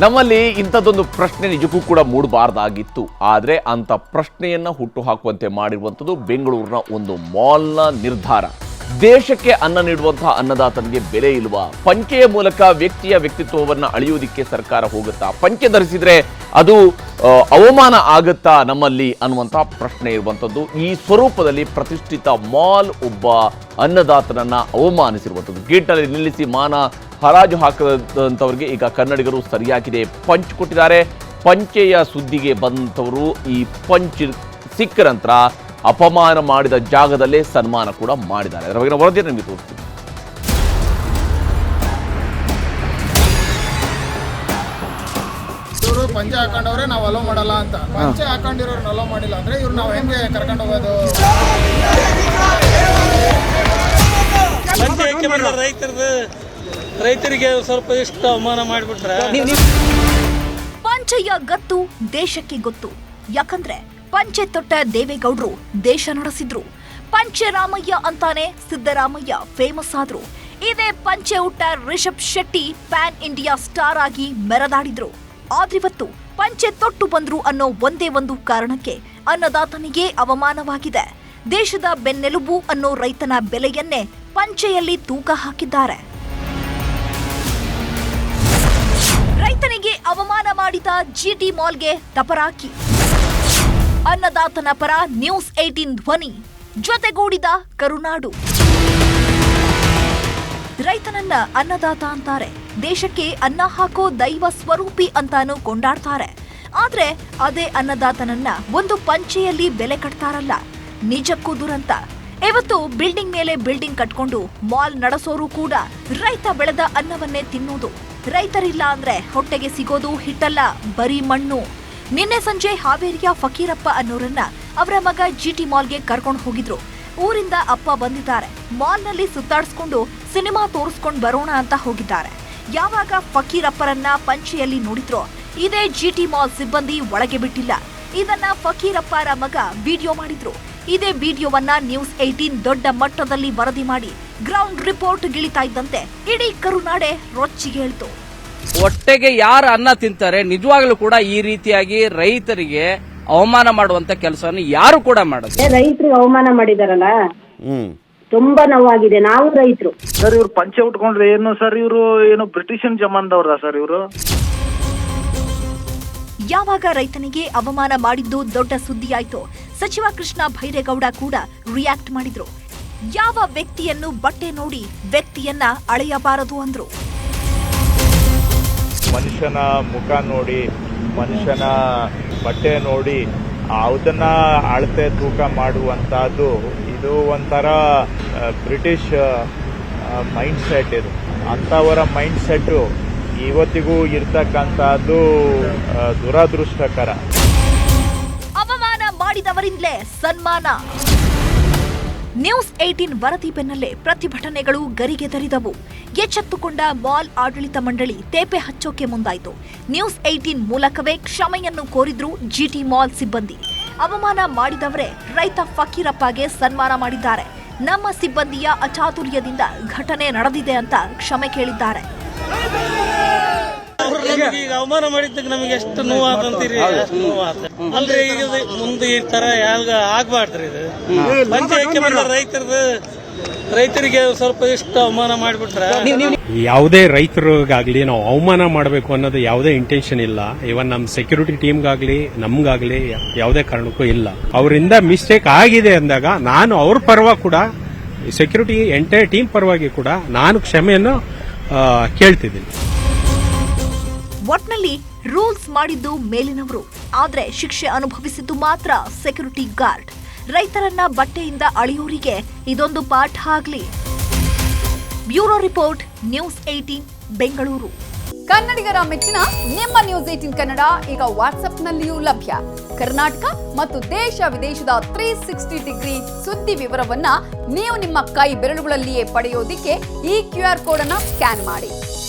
ನಮ್ಮಲ್ಲಿ ಇಂಥದ್ದೊಂದು ಪ್ರಶ್ನೆ ನಿಜಕ್ಕೂ ಕೂಡ ಮೂಡಬಾರ್ದಾಗಿತ್ತು. ಆದರೆ ಅಂಥ ಪ್ರಶ್ನೆಯನ್ನು ಹುಟ್ಟು ಹಾಕುವಂತೆ ಮಾಡಿರುವಂಥದ್ದು ಬೆಂಗಳೂರಿನ ಒಂದು ಮಾಲ್ನ ನಿರ್ಧಾರ. ದೇಶಕ್ಕೆ ಅನ್ನ ನೀಡುವಂತಹ ಅನ್ನದಾತನಿಗೆ ಬೆಲೆ ಇಲ್ವಾ? ಪಂಚೆಯ ಮೂಲಕ ವ್ಯಕ್ತಿಯ ವ್ಯಕ್ತಿತ್ವವನ್ನು ಅಳೆಯುವುದಕ್ಕೆ ಸರ್ಕಾರ ಹೋಗುತ್ತಾ? ಪಂಚೆ ಧರಿಸಿದರೆ ಅದು ಅವಮಾನ ಆಗುತ್ತಾ ನಮ್ಮಲ್ಲಿ ಅನ್ನುವಂಥ ಪ್ರಶ್ನೆ ಇರುವಂಥದ್ದು ಈ ಸ್ವರೂಪದಲ್ಲಿ ಪ್ರತಿಷ್ಠಿತ ಮಾಲ್ ಒಬ್ಬ ಅನ್ನದಾತನನ್ನು ಅವಮಾನಿಸಿರುವಂಥದ್ದು ಗೇಟ್ನಲ್ಲಿ ನಿಲ್ಲಿಸಿ ಮಾನ ಹರಾಜು ಹಾಕದಂಥವ್ರಿಗೆ ಈಗ ಕನ್ನಡಿಗರು ಸರಿಯಾಗಿದೆ. ಪಂಚ್ ಕೊಟ್ಟಿದ್ದಾರೆ. ಪಂಚೆಯ ಸುದ್ದಿಗೆ ಬಂದಂಥವರು ಈ ಪಂಚ್ ಸಿಕ್ಕ ನಂತರ ಅಪಮಾನ ಮಾಡಿದ ಜಾಗದಲ್ಲೇ ಸನ್ಮಾನ ಕೂಡ ಮಾಡಿದ್ದಾರೆ. ಅದರ ಬಗ್ಗೆ ವರದಿಯನ್ನು ನಿಮಗೆ ತೋರಿಸ್ತೀನಿ ಇವರು ಪಂಚೆ ಹಾಕೊಂಡವ್ರೆ ನಾವು ಅಲೋ ಮಾಡಲ್ಲ ಅಂತ. ಪಂಚೆ ಹಾಕೊಂಡಿರೋರ್ನ ಅಲೋ ಮಾಡಿಲ್ಲ ಅಂದ್ರೆ ಇವ್ರು ನಾವು ಹೆಂಗೆ ಕರ್ಕೊಂಡು ಹೋಗೋದು? ರೈತರದು? ರೈತರಿಗೆ ಸ್ವಲ್ಪ ಇಷ್ಟ ಅವಮಾನ ಮಾಡಿಬಿಟ್ರೆ? ಪಂಚೆಯ ಗತ್ತು ದೇಶಕ್ಕೆ ಗೊತ್ತು. ಯಾಕಂದ್ರೆ ಪಂಚೆ ತೊಟ್ಟ ದೇವೇಗೌಡರು ದೇಶ ನಡೆಸಿದ್ರು. ಪಂಚೆ ರಾಮಯ್ಯ ಅಂತಾನೆ ಸಿದ್ದರಾಮಯ್ಯ ಫೇಮಸ್ ಆದ್ರು. ಇದೇ ಪಂಚೆ ಹುಟ್ಟ Rishab Shetty pan India star ಆಗಿ ಮೆರೆದಾಡಿದ್ರು. ಆದ್ರಿವತ್ತು ಪಂಚೆ ತೊಟ್ಟು ಬಂದ್ರು ಅನ್ನೋ ಒಂದೇ ಒಂದು ಕಾರಣಕ್ಕೆ ಅನ್ನದಾತನಿಗೆ ಅವಮಾನವಾಗಿದೆ. ದೇಶದ ಬೆನ್ನೆಲುಬು ಅನ್ನೋ ರೈತನ ಬೆಲೆಯನ್ನೇ ಪಂಚೆಯಲ್ಲಿ ತೂಕ ಹಾಕಿದ್ದಾರೆ. ರೈತನಿಗೆ ಅವಮಾನ ಮಾಡಿದ ಜಿಟಿ ಮಾಲ್ಗೆ ತಪರಾಕಿ. ಅನ್ನದಾತನ ಪರ ನ್ಯೂಸ್ ಏಟೀನ್ ಧ್ವನಿ ಜೊತೆಗೂಡಿದ ಕರುನಾಡು. ರೈತನನ್ನ ಅನ್ನದಾತ ಅಂತಾರೆ. ದೇಶಕ್ಕೆ ಅನ್ನ ಹಾಕೋ ದೈವ ಸ್ವರೂಪಿ ಅಂತಾನು ಕೊಂಡಾಡ್ತಾರೆ. ಆದ್ರೆ ಅದೇ ಅನ್ನದಾತನನ್ನ ಒಂದು ಪಂಚೆಯಲ್ಲಿ ಬೆಲೆ ಕಟ್ತಾರಲ್ಲ. ನಿಜಕ್ಕೂ ದುರಂತ. ಇವತ್ತು ಬಿಲ್ಡಿಂಗ್ ಮೇಲೆ ಬಿಲ್ಡಿಂಗ್ ಕಟ್ಕೊಂಡು ಮಾಲ್ ನಡೆಸೋರು ಕೂಡ ರೈತ ಬೆಳೆದ ಅನ್ನವನ್ನೇ ತಿನ್ನೋದು. ರೈತರಿಲ್ಲ ಅಂದ್ರೆ ಹೊಟ್ಟೆಗೆ ಸಿಗೋದು ಹಿಟ್ಟಲ್ಲ, ಬರೀ ಮಣ್ಣು. ನಿನ್ನೆ ಸಂಜೆ ಹಾವೇರಿಯ ಫಕೀರಪ್ಪ ಅನ್ನೋರನ್ನ ಅವರ ಮಗ ಜಿಟಿ ಮಾಲ್ಗೆ ಕರ್ಕೊಂಡು ಹೋಗಿದ್ರು. ಊರಿಂದ ಅಪ್ಪ ಬಂದಿದ್ದಾರೆ. ಮಾಲ್ನಲ್ಲಿ ಸುತ್ತಾಡಿಸ್ಕೊಂಡು ಸಿನಿಮಾ ತೋರಿಸ್ಕೊಂಡು ಬರೋಣ ಅಂತ ಹೋಗಿದ್ದಾರೆ. ಯಾವಾಗ ಫಕೀರಪ್ಪರನ್ನ ಪಂಚೆಯಲ್ಲಿ ನೋಡಿದ್ರೋ, ಇದೇ ಜಿಟಿ ಮಾಲ್ ಸಿಬ್ಬಂದಿ ಒಳಗೆ ಬಿಟ್ಟಿಲ್ಲ. ಇದನ್ನ ಫಕೀರಪ್ಪರ ಮಗ ವಿಡಿಯೋ ಮಾಡಿದ್ರು. ಇದೇ ವಿಡಿಯೋವನ್ನ ನ್ಯೂಸ್ ಏಟೀನ್ ದೊಡ್ಡ ಮಟ್ಟದಲ್ಲಿ ವರದಿ ಮಾಡಿ ಗ್ರೌಂಡ್ ರಿಪೋರ್ಟ್ ಗಿಳಿತಾ ಇದ್ದಂತೆ ಇಡೀ ಕರುನಾಡೆ ರೊಚ್ಚಿಗೆ ಹೇಳ್ತು. ಹೊಟ್ಟೆಗೆ ಯಾರು ಅನ್ನ ತಿಂತಾರೆ, ನಿಜವಾಗ್ಲೂ ಕೂಡ ಈ ರೀತಿಯಾಗಿ ರೈತರಿಗೆ ಅವಮಾನ ಮಾಡುವಂತ ಕೆಲಸವನ್ನು ಯಾರು ಕೂಡ ಮಾಡೋದು ರೈತರಿಗೆ ಅವಮಾನ ಮಾಡಿದಾರಲ್ಲ? ತುಂಬಾ ನೋವಾಗಿದೆ. ನಾವು ರೈತರು. ಸರ್ ಇವ್ರು ಪಂಚೆ ಉಟ್ಕೊಂಡ್ರೆ ಏನು ಸರ್ ಇವರು ಏನು ಬ್ರಿಟಿಷನ್ ಜಮಾನ್ದವ್ರ ಸರ್ ಇವರು? ಯಾವಾಗ ರೈತನಿಗೆ ಅವಮಾನ ಮಾಡಿದ್ದು ದೊಡ್ಡ ಸುದ್ದಿಯಾಯ್ತು. ಸಚಿವ ಕೃಷ್ಣ ಭೈರೇಗೌಡ ಕೂಡ ರಿಯಾಕ್ಟ್ ಮಾಡಿದ್ರು. ಯಾವ ವ್ಯಕ್ತಿಯನ್ನು ಬಟ್ಟೆ ನೋಡಿ ವ್ಯಕ್ತಿಯನ್ನ ಅಳೆಯಬಾರದು ಅಂದ್ರು. ಮನುಷ್ಯನ ಮುಖ ನೋಡಿ ಮನುಷ್ಯನ ಬಟ್ಟೆ ನೋಡಿ ಅದನ್ನ ಅಳತೆ ತೂಕ ಮಾಡುವಂತಹದ್ದು ಇದು ಒಂಥರ ಬ್ರಿಟಿಷ್ ಮೈಂಡ್ ಸೆಟ್ ಇದು. ಅಂಥವರ ಮೈಂಡ್ ಸೆಟ್ ಇವತ್ತಿಗೂ ಇರ್ತಕ್ಕಂಥದ್ದು ದುರದೃಷ್ಟಕರ. ಅವಮಾನ ಮಾಡಿದವರಿಂದಲೇ ಸನ್ಮಾನ. ನ್ಯೂಸ್ ಏಟೀನ್ ವರದಿ ಬೆನ್ನಲ್ಲೇ ಪ್ರತಿಭಟನೆಗಳು ಗರಿಗೆದರಿದವು ಎಚ್ಚೆತ್ತುಕೊಂಡ ಮಾಲ್ ಆಡಳಿತ ಮಂಡಳಿ ತೇಪೆ ಹಚ್ಚೋಕೆ ಮುಂದಾಯಿತು. ನ್ಯೂಸ್ ಏಟೀನ್ ಮೂಲಕವೇ ಕ್ಷಮೆಯನ್ನು ಕೋರಿದ್ರು ಜಿಟಿ ಮಾಲ್ ಸಿಬ್ಬಂದಿ. ಅವಮಾನ ಮಾಡಿದವರೇ ರೈತ ಫಕೀರಪ್ಪಗೆ ಸನ್ಮಾನ ಮಾಡಿದ್ದಾರೆ. ನಮ್ಮ ಸಿಬ್ಬಂದಿಯ ಅಚಾತುರ್ಯದಿಂದ ಘಟನೆ ನಡೆದಿದೆ ಅಂತ ಕ್ಷಮೆ ಕೇಳಿದ್ದಾರೆ. ಈಗ ಅವಮಾನ ಮಾಡಿದ್ದಕ್ಕೆ ನಮಗೆ ಎಷ್ಟು ನೋವಾದಂತೀರಿ ಅಷ್ಟು ಅಲ್ರಿ ಅಂದ್ರೆ ಈಗ ಇದು ಮುಂದೆ ಈ ತರ ಯಾವಾಗ ಆಗ್ಬಾರ್ದ್ರಿ ಇದು? ಬಂದ ರೈತರಿಗೆ ಸ್ವಲ್ಪ ಇಷ್ಟು ಅವಮಾನ ಮಾಡಿಬಿಟ್ರೆ? ಯಾವುದೇ ರೈತರಿಗಾಗ್ಲಿ ನಾವು ಅವಮಾನ ಮಾಡಬೇಕು ಅನ್ನೋದು ಯಾವುದೇ ಇಂಟೆನ್ಷನ್ ಇಲ್ಲ. ಇವನ್ ನಮ್ಮ ಸೆಕ್ಯೂರಿಟಿ ಟೀಮ್ಗಾಗ್ಲಿ ನಮ್ಗಾಗ್ಲಿ ಯಾವುದೇ ಕಾರಣಕ್ಕೂ ಇಲ್ಲ. ಅವರಿಂದ ಮಿಸ್ಟೇಕ್ ಆಗಿದೆ ಅಂದಾಗ ನಾನು ಅವ್ರ ಪರವಾಗಿ ಕೂಡ ಸೆಕ್ಯೂರಿಟಿ ಎಂಟೈರ್ ಟೀಮ್ ಪರವಾಗಿ ಕೂಡ ನಾನು ಕ್ಷಮೆಯನ್ನು ಆ, ಕೇಳ್ತಿದ್ದೀನಿ. ಒಟ್ನಲ್ಲಿ ರೂಲ್ಸ್ ಮಾಡಿದ್ದು ಮೇಲಿನವರು. ಆದ್ರೆ ಶಿಕ್ಷೆ ಅನುಭವಿಸಿದ್ದು ಮಾತ್ರ ಸೆಕ್ಯೂರಿಟಿ ಗಾರ್ಡ್. ರೈತರನ್ನ ಬಟ್ಟೆಯಿಂದ ಅಳಿಯೋರಿಗೆ ಇದೊಂದು ಪಾಠ ಆಗ್ಲಿ. Bureau report, news eighteen Bengaluru. ಕನ್ನಡಿಗರ ಮೆಚ್ಚಿನ ನಿಮ್ಮ ನ್ಯೂಸ್ ಏಟೀನ್ ಕನ್ನಡ ಈಗ ವಾಟ್ಸ್ಆಪ್ನಲ್ಲಿಯೂ ಲಭ್ಯ. ಕರ್ನಾಟಕ ಮತ್ತು ದೇಶ ವಿದೇಶದ ತ್ರೀ ಸಿಕ್ಸ್ಟಿ ಡಿಗ್ರಿ ಸುದ್ದಿ ವಿವರವನ್ನ ನೀವು ನಿಮ್ಮ ಕೈ ಬೆರಳುಗಳಲ್ಲಿಯೇ ಪಡೆಯೋದಿಕ್ಕೆ ಈ ಕ್ಯೂ ಆರ್ ಕೋಡ್ ಅನ್ನ ಸ್ಕ್ಯಾನ್ ಮಾಡಿ.